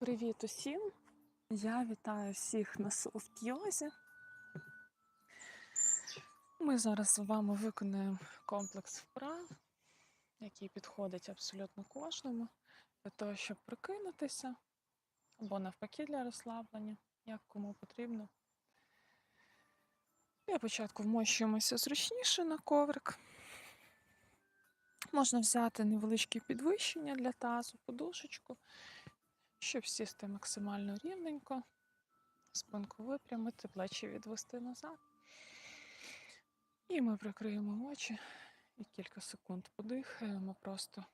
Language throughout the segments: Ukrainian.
Привіт усім! Я вітаю всіх на софт-йозі. Ми зараз з вами виконаємо комплекс вправ, який підходить абсолютно кожному для того, щоб прикинутися або навпаки для розслаблення, як кому потрібно. Для початку вмощуємося зручніше на коврик. Можна взяти невеличке підвищення для тазу, подушечку, щоб сісти максимально рівненько, спинку випрямити, плечі відвести назад. І ми прикриємо очі і кілька секунд подихаємо, просто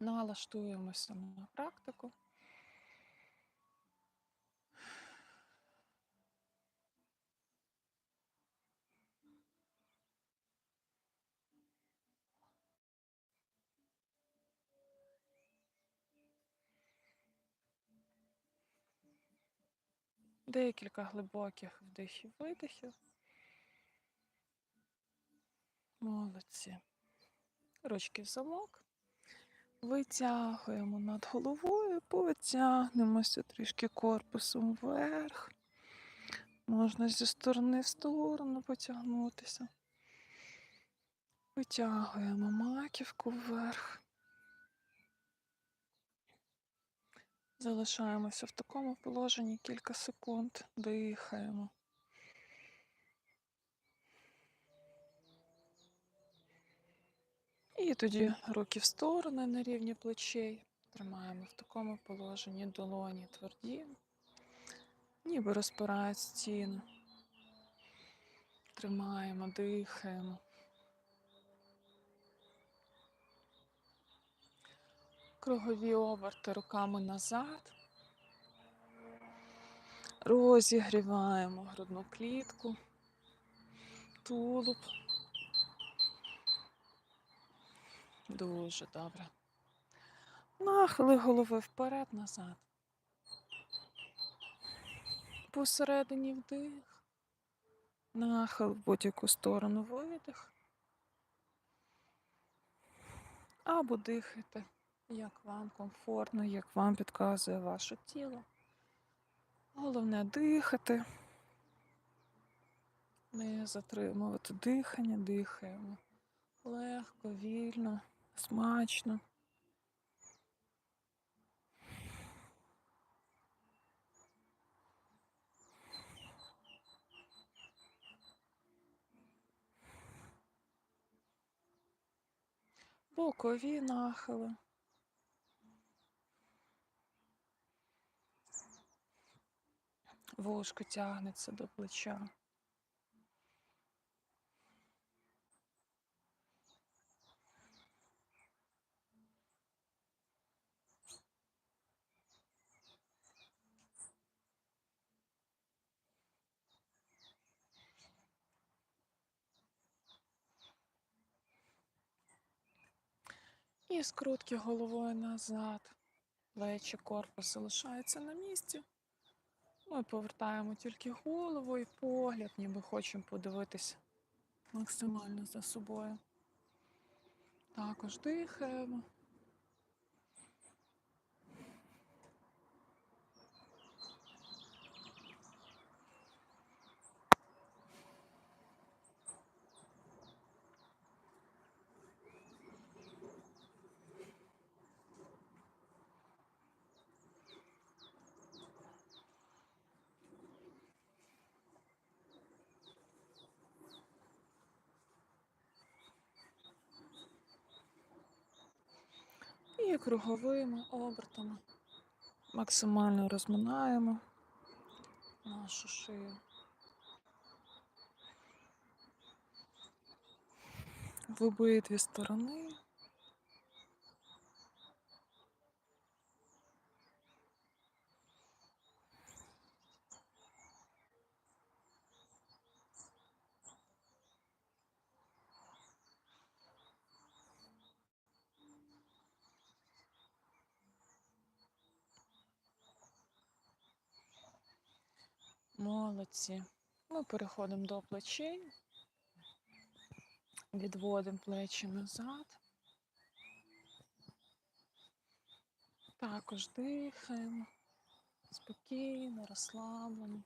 налаштуємося на практику. Декілька глибоких вдихів, видихів. Молодці. Ручки в замок. Витягуємо над головою, потягнемося трішки корпусом вверх. Можна зі сторони в сторону потягнутися. Витягуємо маківку вверх. Залишаємося в такому положенні кілька секунд, дихаємо. І тоді руки в сторони на рівні плечей. Тримаємо в такому положенні долоні тверді, ніби розпирають стіну. Тримаємо, дихаємо. Кругові оберти руками назад. Розігріваємо грудну клітку, тулуб. Дуже добре. Нахили голови вперед, назад. Посередині вдих. Нахил в будь-яку сторону видих. Або дихайте, як вам комфортно, як вам підказує ваше тіло. Головне дихати, не затримувати дихання, дихаємо легко, вільно, смачно. Бокові нахили. Вушко тягнеться до плеча. І скрутки головою назад. Плечі, корпус залишаються на місці. Ми повертаємо тільки голову і погляд, ніби хочемо подивитися максимально за собою. Також дихаємо. Круговими обертами максимально розминаємо нашу шию. В обидві сторони. Молодці. Ми переходимо до плечей. Відводимо плечі назад. Також дихаємо. Спокійно, розслаблено.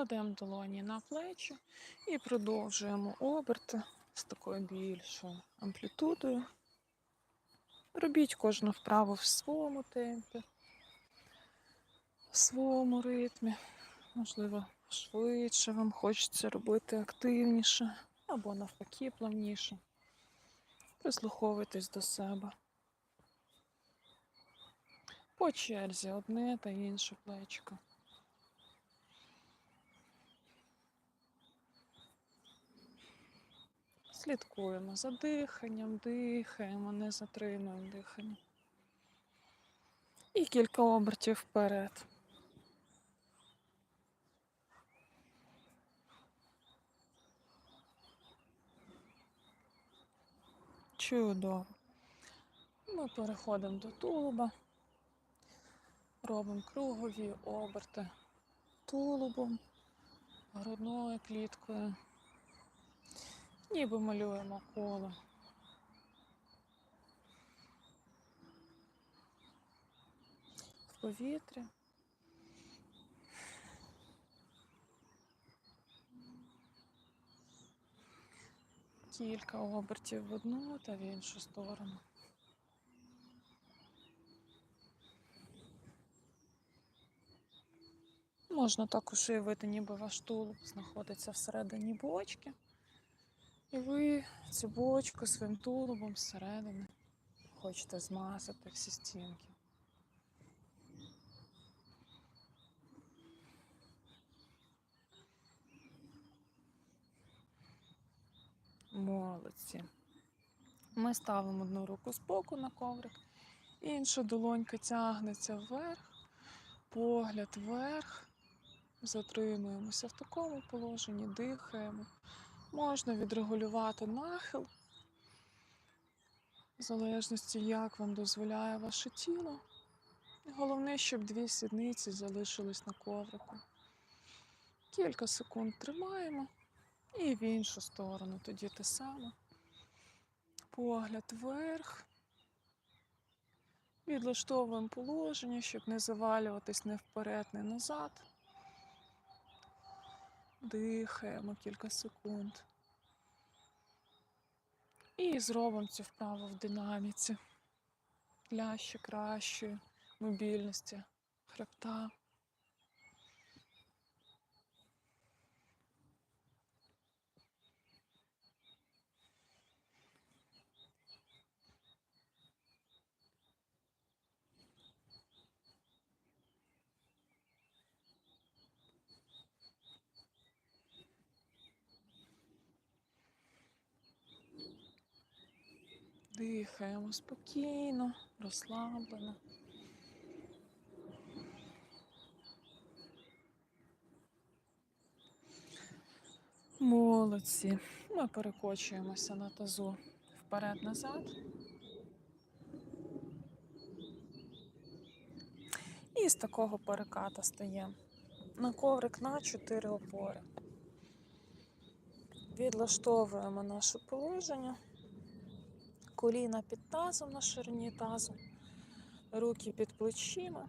Кладемо долоні на плечі і продовжуємо оберти з такою більшою амплітудою. Робіть кожну вправу в своєму темпі, в своєму ритмі. Можливо, швидше вам хочеться робити активніше або навпаки плавніше. Прислуховуйтесь до себе. По черзі одне та інше плечко. Слідкуємо за диханням, дихаємо, не затримуємо дихання. І кілька обертів вперед. Чудово. Ми переходимо до тулуба, робимо кругові оберти тулубом, грудною кліткою. Ніби малюємо коло. В повітрі. Кілька обертів в одну та в іншу сторону. Можна також уявити, ніби ваш тулуб знаходиться всередині бочки. І ви цю бочку своїм тулубом зсередини хочете змазати всі стінки. Молодці. Ми ставимо одну руку збоку на коврик, інша долонька тягнеться вверх, погляд вверх, затримуємося в такому положенні, дихаємо. Можна відрегулювати нахил, в залежності, як вам дозволяє ваше тіло. Головне, щоб дві сідниці залишились на коврику. Кілька секунд тримаємо і в іншу сторону тоді те саме. Погляд вверх. Відлаштовуємо положення, щоб не завалюватись не вперед, не назад. Дихаємо кілька секунд. І зробимо цю вправу в динаміці для ще кращої мобільності хребта. Дихаємо спокійно, розслаблено. Молодці. Ми перекочуємося на тазу вперед-назад. І з такого переката стаємо на коврик на 4 опори. Відлаштовуємо наше положення. Коліна під тазом на ширині тазу, руки під плечима.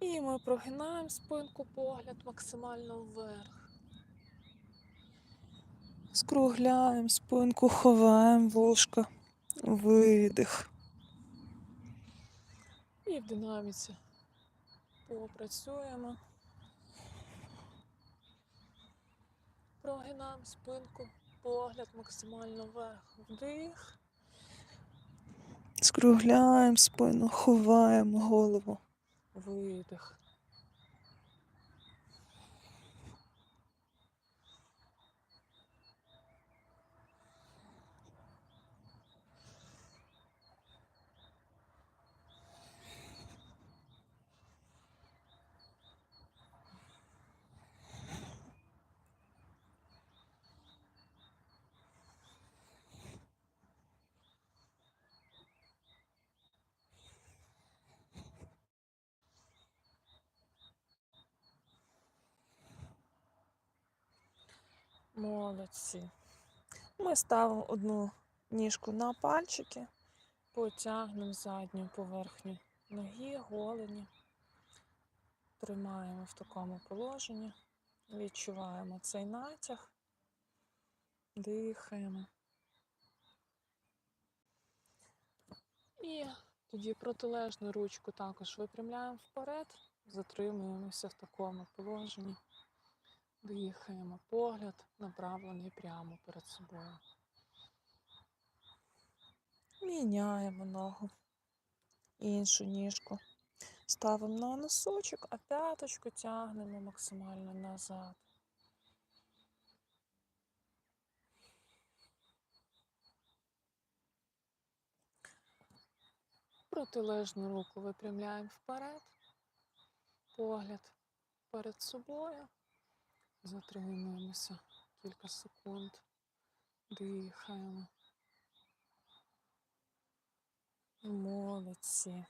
І ми прогинаємо спинку погляд максимально вверх. Скругляємо спинку, ховаємо вушка, видих. І в динаміці попрацюємо. Прогинаємо спинку, погляд максимально вверх. Вдих. Скругляємо спину, ховаємо голову. Видих. Молодці. Ми ставимо одну ніжку на пальчики, потягнемо задню поверхню ноги, голені. Тримаємо в такому положенні, відчуваємо цей натяг, дихаємо. І тоді протилежну ручку також випрямляємо вперед, затримуємося в такому положенні, дихаємо, погляд направлений прямо перед собою. Міняємо ногу, іншу ніжку. Ставимо на носочок, а п'яточку тягнемо максимально назад. Протилежну руку випрямляємо вперед, погляд перед собою. Затримуємося кілька секунд, дихаємо. Молодці.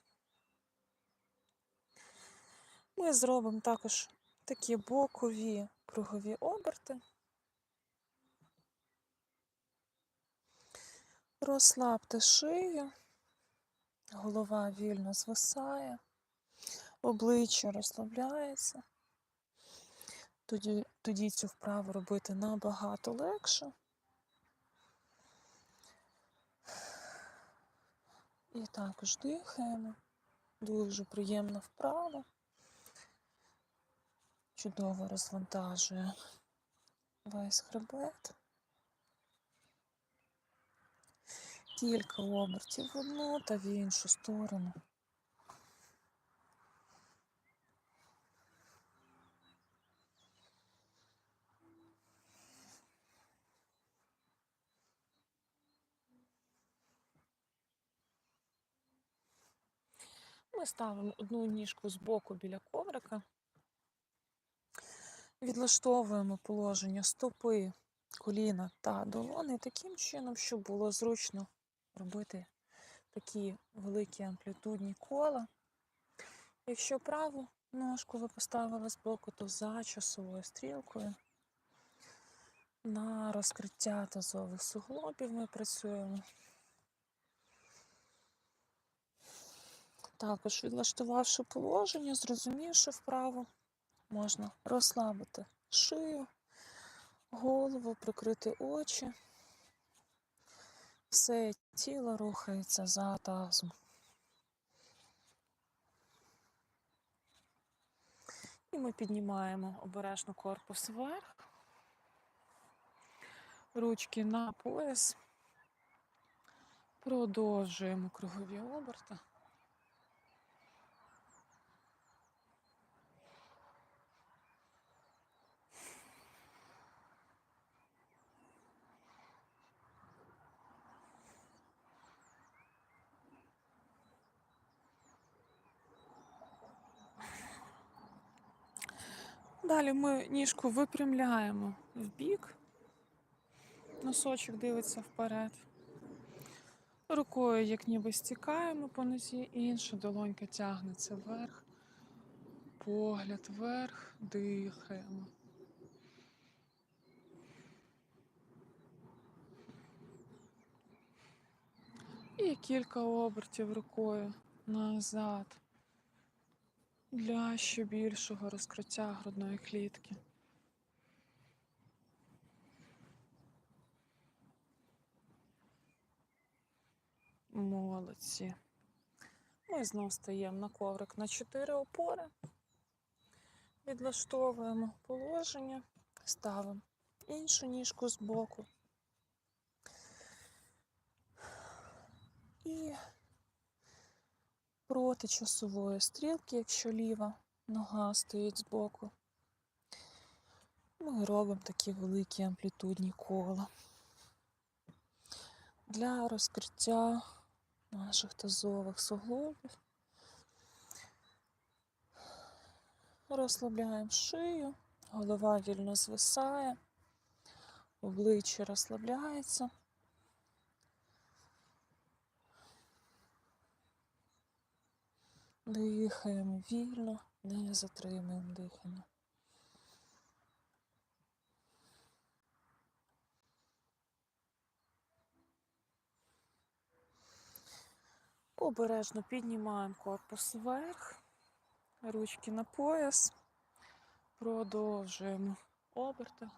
Ми зробимо також такі бокові кругові оберти. Розслабте шию, голова вільно звисає, обличчя розслабляється. Тоді, тоді цю вправу робити набагато легше. І також дихаємо. Дуже приємна вправа. Чудово розвантажує весь хребет. Кілька обертів в одну та в іншу сторону. Ставимо одну ніжку з боку біля коврика. Відлаштовуємо положення стопи, коліна та долони таким чином, щоб було зручно робити такі великі амплітудні кола. Якщо праву ножку ви поставили з боку, то за часовою стрілкою на розкриття тазових суглобів ми працюємо. Також відлаштувавши положення, зрозумівши вправо, можна розслабити шию, голову, прикрити очі. Все тіло рухається за тазом. І ми піднімаємо обережно корпус вверх, ручки на пояс, продовжуємо кругові оберти. Далі ми ніжку випрямляємо в бік, носочок дивиться вперед. Рукою, як ніби стікаємо по нозі, інша долонька тягнеться вверх, погляд вверх, дихаємо. І кілька обертів рукою назад для ще більшого розкриття грудної клітки. Молодці. Ми знов стаємо на коврик на 4 опори, відлаштовуємо положення, ставимо іншу ніжку з боку. І проти часової стрілки, якщо ліва нога стоїть збоку, ми робимо такі великі амплітудні кола для розкриття наших тазових суглобів. Розслабляємо шию, голова вільно звисає, обличчя розслабляється. Дихаємо вільно, не затримуємо дихання. Обережно піднімаємо корпус вверх, ручки на пояс, продовжуємо оберти.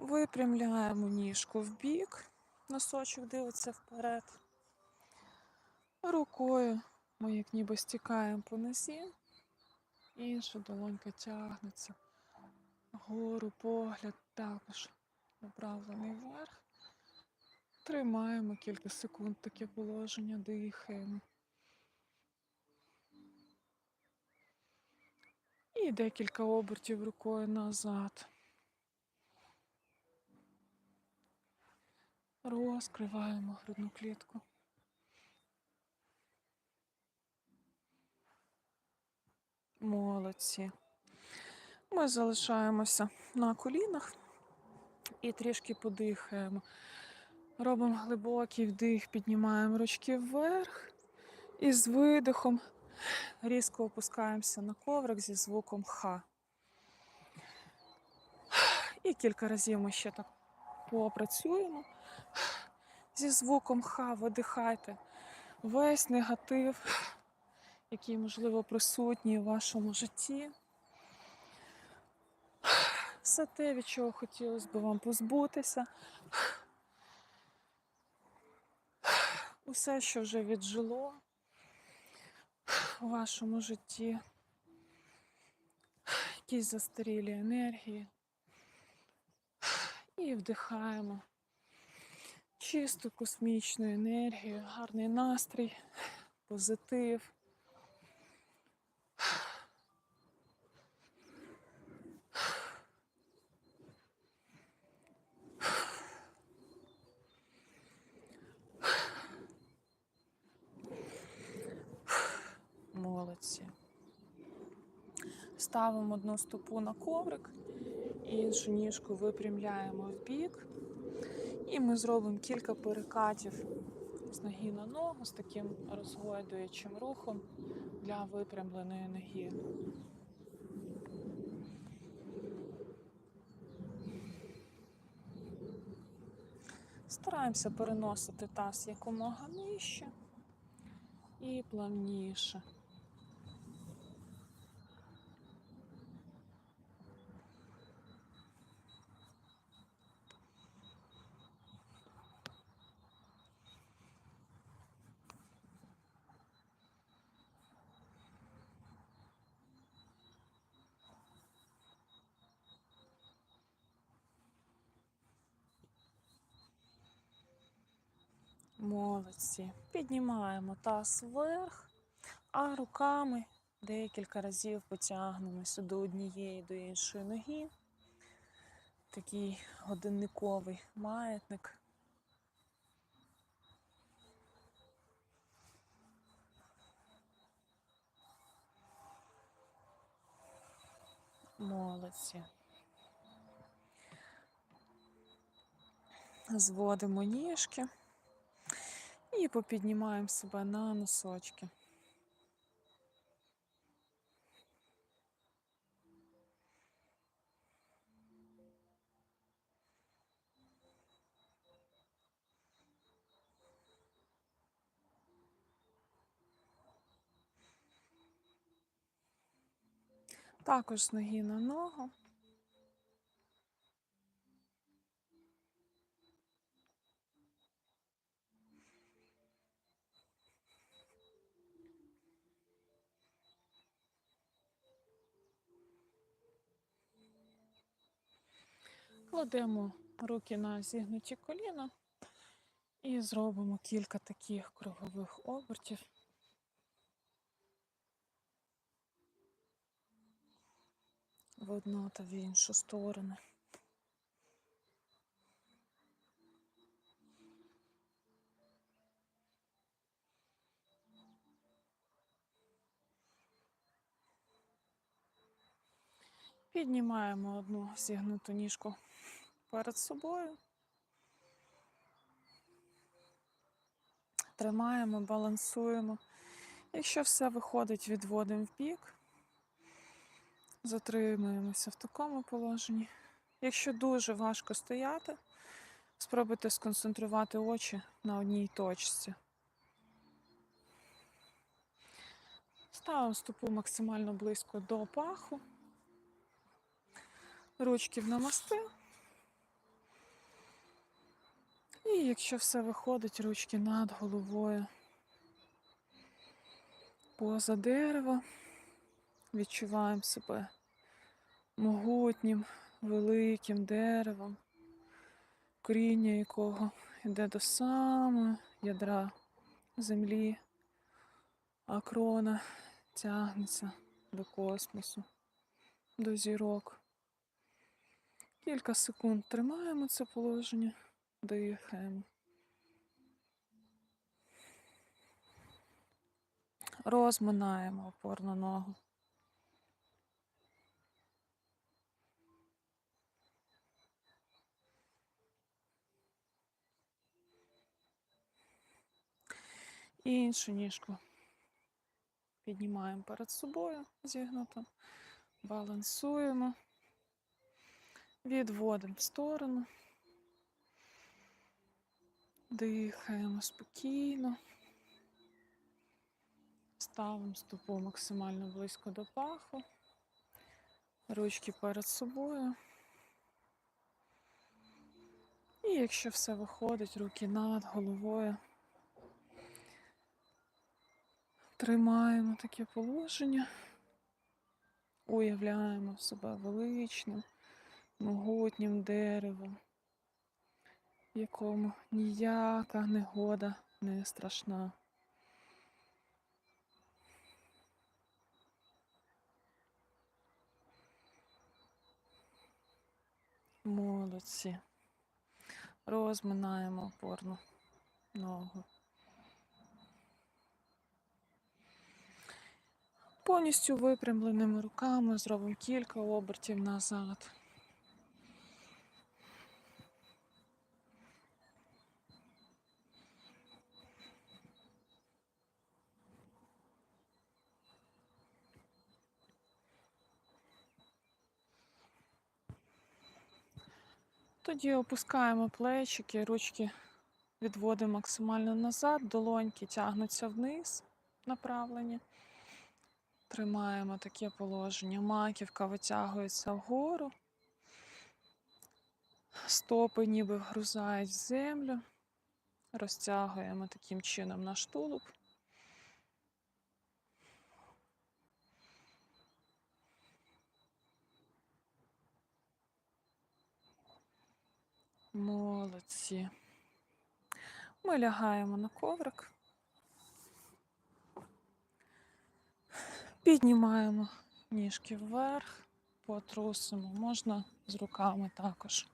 Випрямляємо ніжку в бік, носочок дивиться вперед. Рукою ми як ніби стікаємо по нозі, інша долонька тягнеться. Вгору погляд також направлений вверх. Тримаємо кілька секунд таке положення, дихаємо. І декілька обертів рукою назад. Розкриваємо грудну клітку. Молодці. Ми залишаємося на колінах і трішки подихаємо. Робимо глибокий вдих, піднімаємо ручки вверх і з видихом різко опускаємося на коврик зі звуком Х. І кілька разів ми ще так попрацюємо. Зі звуком Х видихайте весь негатив, який, можливо, присутній у вашому житті. Все те, від чого хотілося б вам позбутися. Усе, що вже віджило у вашому житті. Якісь застарілі енергії. І вдихаємо чисту космічну енергію, гарний настрій, позитив. Молодці. Ставимо одну стопу на коврик, іншу ніжку випрямляємо в бік. І ми зробимо кілька перекатів з ноги на ногу з таким розгойдуючим рухом для випрямленої ноги. Стараємося переносити таз якомога нижче і плавніше. Молодці. Піднімаємо таз вверх, а руками декілька разів потягнемося до однієї, до іншої ноги. Такий годинниковий маятник. Молодці. Зводимо ніжки. І попіднімаємо себе на носочки. Також ноги на ногу. Кладемо руки на зігнуті коліна і зробимо кілька таких кругових обертів. В одну та в іншу сторону. Піднімаємо одну зігнуту ніжку перед собою. тримаємо, балансуємо. Якщо все виходить, відводимо в бік, затримуємося в такому положенні. Якщо дуже важко стояти, спробуйте сконцентрувати очі на одній точці. Ставимо стопу максимально близько до паху. Ручки в намасти. І якщо все виходить, ручки над головою. Поза дерева. Відчуваємо себе могутнім, великим деревом, коріння якого йде до самого ядра землі, а крона тягнеться до космосу, до зірок. Кілька секунд тримаємо це положення, дихаємо. Розминаємо опорну ногу. І іншу ніжку піднімаємо перед собою зігнуто, балансуємо, відводимо в сторону, дихаємо спокійно, ставимо стопу максимально близько до паху, ручки перед собою. І якщо все виходить, руки над головою. Тримаємо таке положення, уявляємо себе величним, могутнім деревом, якому ніяка негода не страшна. Молодці. Розминаємо опорну ногу. Повністю випрямленими руками зробимо кілька обертів назад. Тоді опускаємо плечики, ручки відводимо максимально назад, долоньки тягнуться вниз направлені. Тримаємо таке положення. Маківка витягується вгору. Стопи ніби вгрузають в землю. Розтягуємо таким чином наш тулуб. Молодці. Ми лягаємо на коврик. Піднімаємо ніжки вверх, потрусимо, можна з руками також.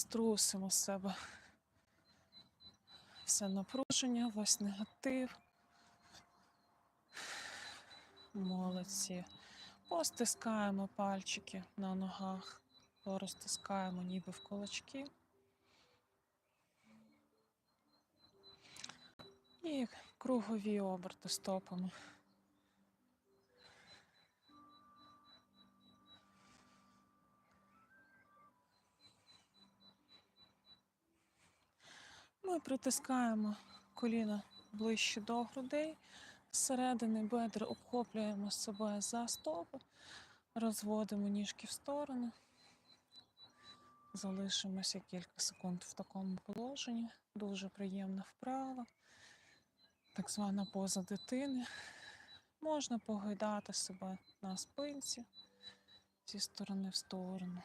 Струсимо з себе все напруження, весь негатив. Молодці. Постискаємо пальчики на ногах, порозтискаємо ніби в кулачки. І кругові оберти стопами. Ми притискаємо коліна ближче до грудей. Зсередини бедра обхоплюємо себе за стопи, розводимо ніжки в сторони. Залишимося кілька секунд в такому положенні. Дуже приємна вправа, так звана поза дитини. Можна погойдати себе на спинці зі сторони в сторону.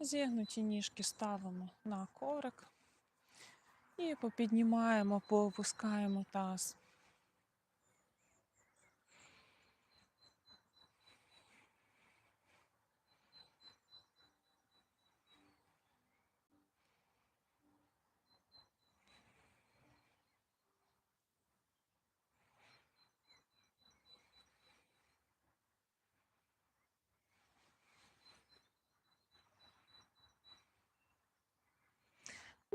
Зігнуті ніжки ставимо на корик і попіднімаємо, поопускаємо таз.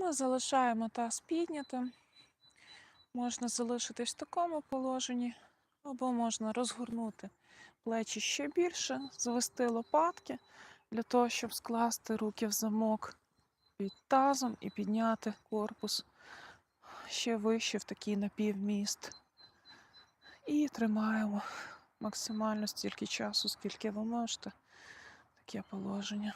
Ми залишаємо таз піднятим. Можна залишитись в такому положенні, або можна розгорнути плечі ще більше, завести лопатки для того, щоб скласти руки в замок під тазом і підняти корпус ще вище в такий напівміст. І тримаємо максимально стільки часу, скільки ви можете. Таке положення.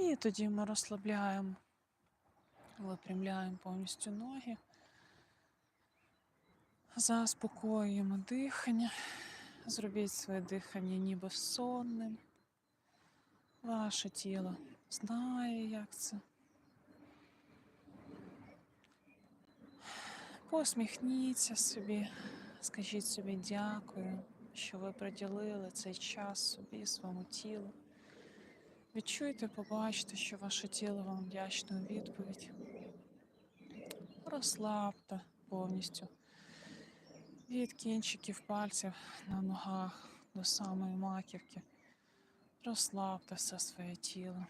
І тоді ми розслабляємо, випрямляємо повністю ноги, заспокоюємо дихання, зробіть своє дихання ніби сонним. Ваше тіло знає, як це. Посміхніться собі, скажіть собі дякую, що ви приділили цей час собі, своєму тілу. Відчуйте, побачте, що ваше тіло вам вдячне у відповідь. Розслабте повністю від кінчиків пальців на ногах до самої маківки. Розслабте все своє тіло.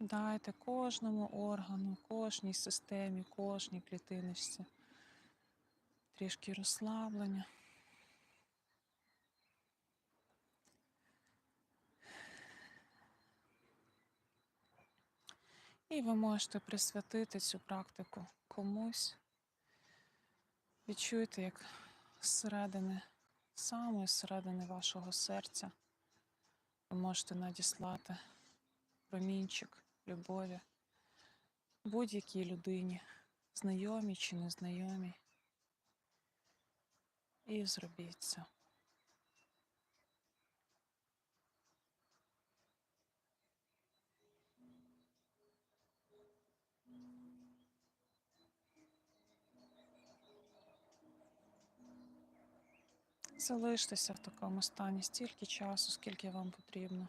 Дайте кожному органу, кожній системі, кожній клітиночці трішки розслаблення. І ви можете присвятити цю практику комусь. Відчуйте, як зсередини, саме зсередини вашого серця ви можете надіслати промінчик любові будь-якій людині, знайомій чи незнайомій. І зробіть це. Залиштеся в такому стані стільки часу, скільки вам потрібно.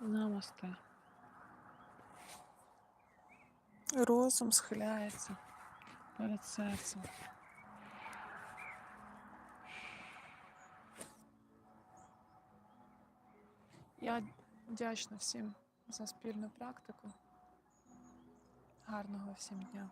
Намасте. Розум схиляється перед серцем. Я вдячна всім за спільну практику. Гарного всім дня.